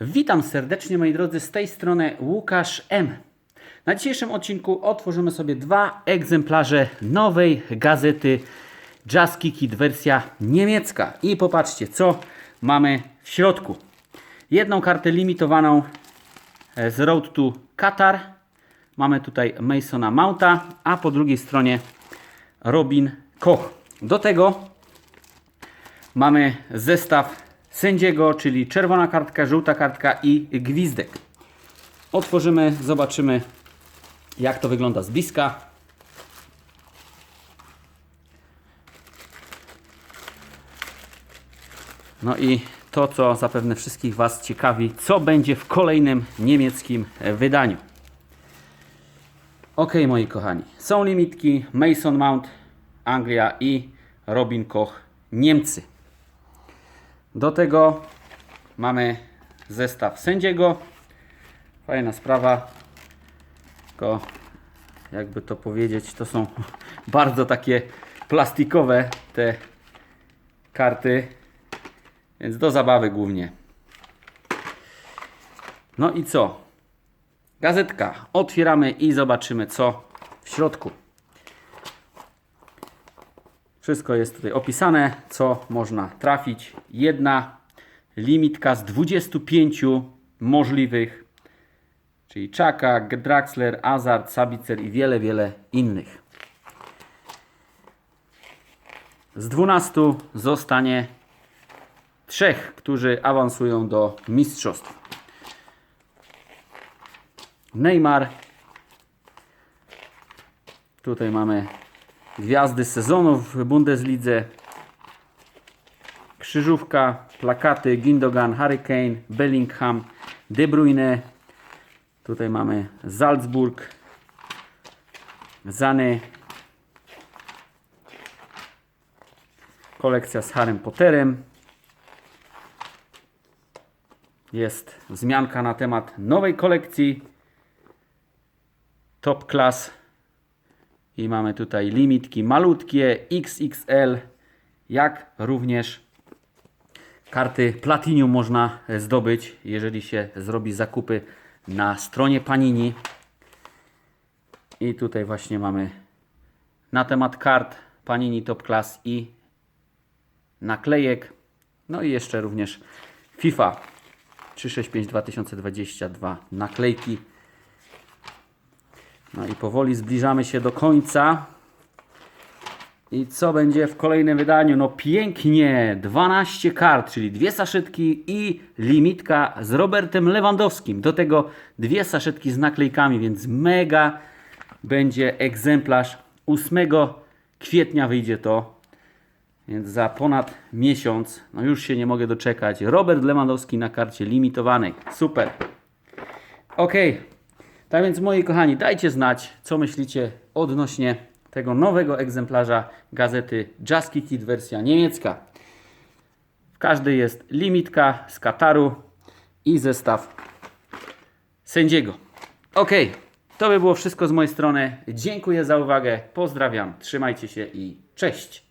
Witam serdecznie moi drodzy, z tej strony Łukasz M. Na dzisiejszym odcinku otworzymy sobie dwa egzemplarze nowej gazety Jazz Kit wersja niemiecka. I popatrzcie, co mamy w środku. Jedną kartę limitowaną e, z Road to Qatar. Mamy tutaj Masona Mounta, a po drugiej stronie Robin Koch. Do tego mamy zestaw sędziego, czyli czerwona kartka, żółta kartka i gwizdek. Otworzymy, zobaczymy jak to wygląda z bliska. No i to, co zapewne wszystkich Was ciekawi, co będzie w kolejnym niemieckim wydaniu. Ok, moi kochani, są limitki Mason Mount, Anglia i Robin Koch, Niemcy. Do tego mamy zestaw sędziego. Fajna sprawa. Tylko jakby to powiedzieć, to są bardzo takie plastikowe te karty. Więc do zabawy głównie. No i co? Gazetka. Otwieramy i zobaczymy co w środku. Wszystko jest tutaj opisane, co można trafić. Jedna limitka z 25 możliwych, czyli Czaka, Draxler, Azard, Sabicer i wiele, wiele innych. Z 12 zostanie trzech, którzy awansują do mistrzostw. Neymar. Tutaj mamy gwiazdy sezonu w Bundeslidze. Krzyżówka, plakaty Gindogan, Hurricane, Bellingham, De Bruyne. Tutaj mamy Salzburg, Zany. Kolekcja z Harrym Potterem. Jest wzmianka na temat nowej kolekcji Top Class i mamy tutaj limitki malutkie XXL, jak również karty Platinum można zdobyć, jeżeli się zrobi zakupy na stronie Panini. I tutaj właśnie mamy na temat kart Panini Top Class i naklejek. No i jeszcze również FIFA 365 2022 naklejki. No i powoli zbliżamy się do końca. I co będzie w kolejnym wydaniu? No pięknie, 12 kart, czyli dwie saszetki i limitka z Robertem Lewandowskim. Do tego dwie saszetki z naklejkami, więc mega będzie egzemplarz. 8 kwietnia wyjdzie to. Więc za ponad miesiąc, no już się nie mogę doczekać. Robert Lewandowski na karcie limitowanej. Super. Ok. Tak więc moi kochani, dajcie znać, co myślicie odnośnie tego nowego egzemplarza gazety Jazz Kit wersja niemiecka. W każdej jest limitka z Kataru i zestaw sędziego. Ok, to by było wszystko z mojej strony. Dziękuję za uwagę, pozdrawiam, trzymajcie się i cześć.